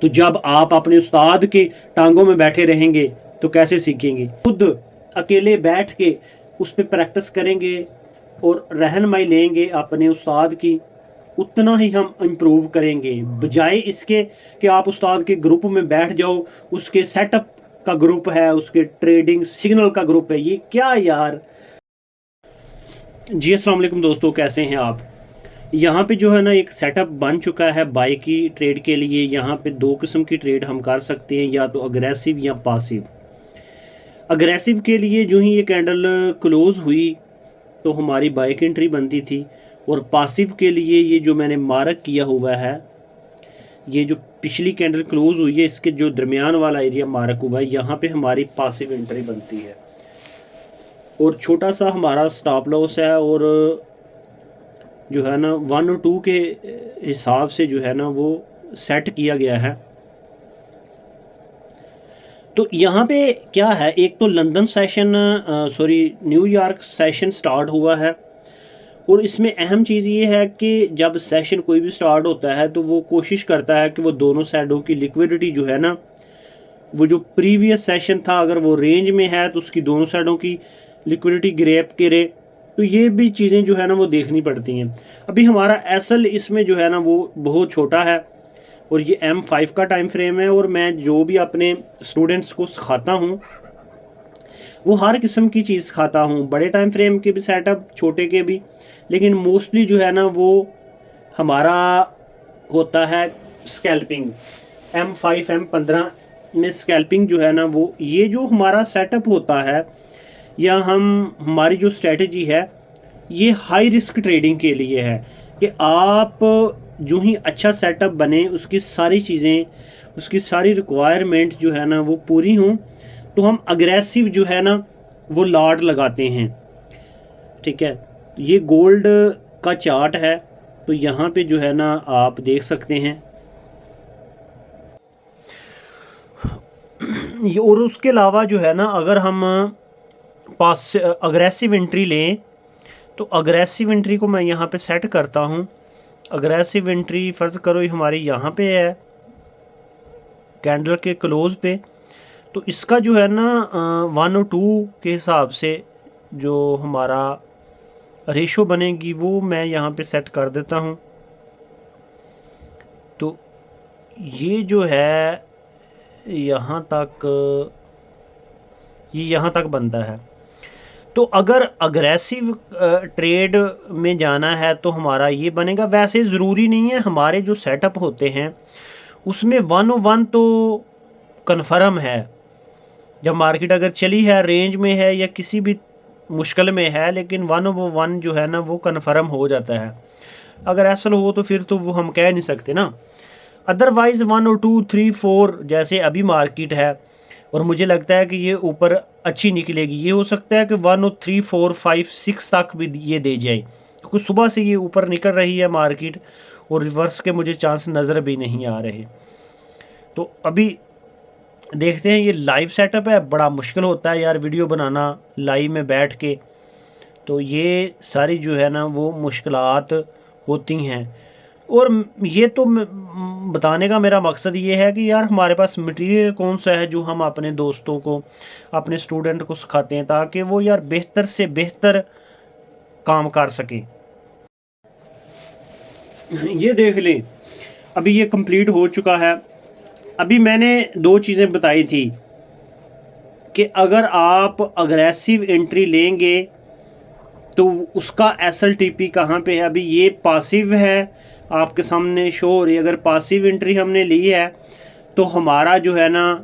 تو جب آپ اپنے استاد کے ٹانگوں میں بیٹھے رہیں گے تو کیسے سیکھیں گے؟ خود اکیلے بیٹھ کے اس پہ پریکٹس کریں گے اور رہنمائی لیں گے اپنے استاد کی، اتنا ہی ہم امپروو کریں گے۔ بجائے اس کے کہ آپ استاد کے گروپ میں بیٹھ جاؤ، اس کے سیٹ اپ کا گروپ ہے، اس کے ٹریڈنگ سگنل کا گروپ ہے۔ یہ کیا یار؟ جی السلام علیکم دوستو، کیسے ہیں آپ؟ یہاں پہ جو ہے نا ایک سیٹ اپ بن چکا ہے بائی کی ٹریڈ کے لیے، یہاں پہ دو قسم کی ٹریڈ ہم کر سکتے ہیں، یا تو اگریسو یا پاسیو اگریسو کے لیے جو ہی یہ کینڈل کلوز ہوئی تو ہماری بائک انٹری بنتی تھی۔ اور پاسیو کے لیے یہ جو میں نے مارک کیا ہوا ہے، یہ جو پچھلی کینڈل کلوز ہوئی ہے، اس کے جو درمیان والا ایریا مارک ہوا ہے، یہاں پہ ہماری پاسیو انٹری بنتی ہے۔ اور چھوٹا سا ہمارا سٹاپ لاس ہے اور جو ہے نا ون اور ٹو کے eh, حساب سے جو ہے نا وہ سیٹ کیا گیا ہے۔ تو یہاں پہ کیا ہے؟ ایک تو London session sorry New York session start ہوا ہے۔ اور اس میں اہم چیز یہ ہے کہ جب سیشن کوئی بھی سٹارٹ ہوتا ہے تو وہ کوشش کرتا ہے کہ وہ دونوں سائڈوں کی لیکویڈٹی جو ہے نا، وہ جو پریویس سیشن تھا، اگر وہ رینج میں ہے تو اس کی دونوں سائڈوں کی لیکوڈیٹی گریپ کرے۔ تو یہ بھی چیزیں جو ہے نا وہ دیکھنی پڑتی ہیں۔ ابھی ہمارا ایسل اس میں جو ہے نا وہ بہت چھوٹا ہے اور یہ ایم فائیو کا ٹائم فریم ہے اور میں جو بھی اپنے اسٹوڈنٹس کو سکھاتا ہوں، وہ ہر قسم کی چیز سکھاتا ہوں۔ بڑے ٹائم فریم کے بھی سیٹ اپ چھوٹے کے بھی۔ لیکن موسٹلی جو ہے نا وہ ہمارا ہوتا ہے اسکیلپنگ ایم فائیو، ایم پندرہ میں اسکیلپنگ جو ہے نا وہ، یہ جو ہمارا سیٹ اپ ہوتا ہے یا ہم، ہماری جو اسٹریٹجی ہے، یہ ہائی رسک ٹریڈنگ کے لیے ہے کہ آپ جو ہی اچھا سیٹ اپ بنے، اس کی ساری چیزیں، اس کی ساری ریکوائرمنٹ جو ہے نا، وہ پوری ہوں، تو ہم اگریسو جو ہے نا، وہ لاڈ لگاتے ہیں۔ ٹھیک ہے؟ یہ گولڈ کا چارٹ ہے، تو یہاں پہ جو ہے نا، آپ دیکھ سکتے ہیں۔ اور اس کے علاوہ جو ہے نا، اگر ہم پاس اگریسو انٹری لیں، تو اگریسو انٹری کو میں یہاں پہ سیٹ کرتا ہوں۔ اگریسو انٹری، فرض کرو یہ ہماری یہاں پہ ہے کینڈل کے کلوز پہ۔ تو اس کا جو ہے نا ون او ٹو کے حساب سے جو ہمارا ریشو بنے گی وہ میں یہاں پہ سیٹ کر دیتا ہوں۔ تو یہ جو ہے، یہاں تک، یہ یہاں تک بنتا ہے۔ تو اگر اگریسو ٹریڈ میں جانا ہے تو ہمارا یہ بنے گا۔ ویسے ضروری نہیں ہے، ہمارے جو سیٹ اپ ہوتے ہیں، اس میں ون او ون تو کنفرم ہے۔ جب مارکیٹ اگر چلی ہے رینج میں ہے یا کسی بھی مشکل میں ہے، لیکن ون او ون جو ہے نا، وہ کنفرم ہو جاتا ہے۔ اگر ایسا ہو تو پھر تو وہ ہم کہہ نہیں سکتے نا۔ Otherwise one O two three four جیسے ابھی مارکیٹ ہے اور مجھے لگتا ہے کہ یہ اوپر اچھی نکلے گی۔ یہ ہو سکتا ہے کہ one O three four five six تک بھی یہ دے جائے۔ کیونکہ صبح سے یہ اوپر نکل رہی ہے مارکیٹ اور ریورس کے مجھے چانس نظر بھی نہیں آ رہے۔ تو ابھی دیکھتے ہیں یہ لائیو سیٹ اپ ہے، بڑا مشکل ہوتا ہے یار ویڈیو بنانا لائیو میں بیٹھ کے۔ تو یہ ساری جو ہے نا وہ مشکلات ہوتی ہیں۔ اور یہ تو بتانے کا میرا مقصد یہ ہے کہ یار ہمارے پاس مٹیریل کون سا ہے جو ہم اپنے دوستوں کو، اپنے اسٹوڈنٹ کو سکھاتے ہیں تاکہ وہ یار بہتر سے بہتر کام کر سکیں یہ دیکھ لیں۔ ابھی یہ کمپلیٹ ہو چکا ہے۔ ابھی میں نے دو چیزیں بتائی تھی کہ اگر آپ اگریسو انٹری لیں گے تو اس کا ایس ایل ٹی پی کہاں پہ ہے؟ ابھی یہ پاسیو ہے۔ آپ کے سامنے شو ہو رہی ہے، اگر پاسیو انٹری ہم نے لی ہے، تو ہمارا جو ہے نا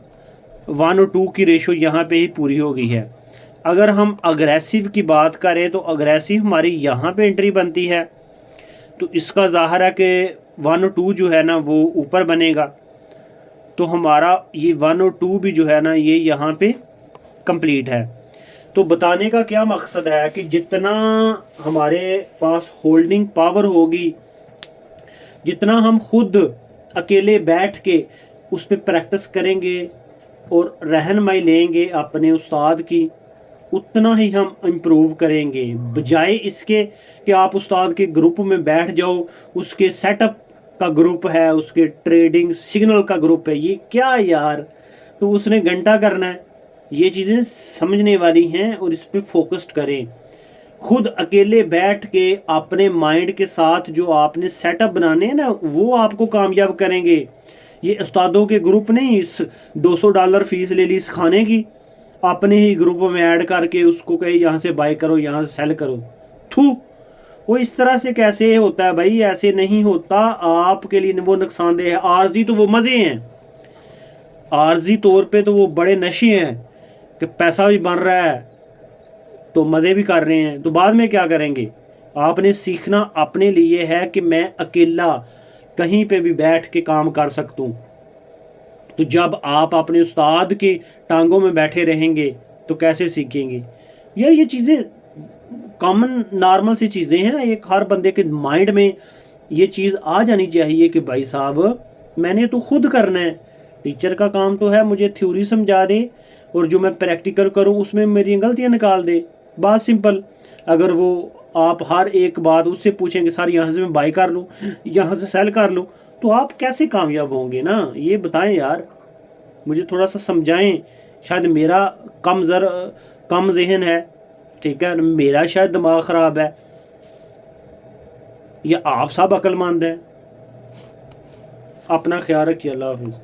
ون او ٹو کی ریشو یہاں پہ ہی پوری ہو گئی ہے۔ اگر ہم اگریسو کی بات کریں، تو اگریسو ہماری یہاں پہ انٹری بنتی ہے۔ تو اس کا ظاہر ہے کہ ون او ٹو جو ہے نا، وہ اوپر بنے گا۔ تو ہمارا یہ ون او ٹو بھی جو ہے نا، یہ یہاں پہ کمپلیٹ ہے۔ تو بتانے کا کیا مقصد ہے کہ جتنا ہمارے پاس ہولڈنگ پاور ہوگی جتنا ہم خود اکیلے بیٹھ کے اس پہ پریکٹس کریں گے اور رہنمائی لیں گے اپنے استاد کی، اتنا ہی ہم امپروو کریں گے۔ بجائے اس کے کہ آپ استاد کے گروپ میں بیٹھ جاؤ، اس کے سیٹ اپ کا گروپ ہے، اس کے ٹریڈنگ سگنل کا گروپ ہے۔ یہ کیا یار؟ تو اس نے گھنٹہ کرنا ہے۔ یہ چیزیں سمجھنے والی ہیں اور اس پہ فوکسڈ کریں۔ خود اکیلے بیٹھ کے اپنے مائنڈ کے ساتھ جو آپ نے سیٹ اپ بنانے ہیں نا، وہ آپ کو کامیاب کریں گے۔ یہ استادوں کے گروپ نہیں اس دو سو ڈالر فیس لے لی سکھانے کی۔ اپنے ہی گروپ میں ایڈ کر کے اس کو کہے، یہاں سے بائی کرو، یہاں سے سیل کرو۔ تھو، وہ اس طرح سے کیسے ہوتا ہے بھائی؟ ایسے نہیں ہوتا۔ آپ کے لیے وہ نقصان دہ ہے۔ عارضی تو وہ مزے ہیں۔ عارضی طور پہ تو وہ بڑے نشے ہیں کہ پیسہ بھی بن رہا ہے۔ تو مزے بھی کر رہے ہیں۔ تو بعد میں کیا کریں گے؟ آپ نے سیکھنا اپنے لیے ہے کہ میں اکیلا کہیں پہ بھی بیٹھ کے کام کر سکتا ہوں تو جب آپ اپنے استاد کے ٹانگوں میں بیٹھے رہیں گے تو کیسے سیکھیں گے؟ یار یہ چیزیں کامن نارمل سی چیزیں ہیں ایک ہر بندے کے مائنڈ میں یہ چیز آ جانی چاہیے کہ بھائی صاحب، میں نے تو خود کرنا ہے۔ ٹیچر کا کام تو ہے مجھے تھیوری سمجھا دے اور جو میں پریکٹیکل کروں اس میں میری غلطیاں نکال دے۔ بات سمپل، اگر وہ آپ ہر ایک بات اس سے پوچھیں گے سر یہاں سے میں بائی کر لوں، یہاں سے سیل کر لوں، تو آپ کیسے کامیاب ہوں گے نا؟ یہ بتائیں یار، مجھے تھوڑا سا سمجھائیں، شاید میرا کم ذر کم ذہن ہے، ٹھیک ہے، میرا شاید دماغ خراب ہے، یا آپ سب عقل مند ہیں؟ اپنا خیال رکھیے، اللہ حافظ۔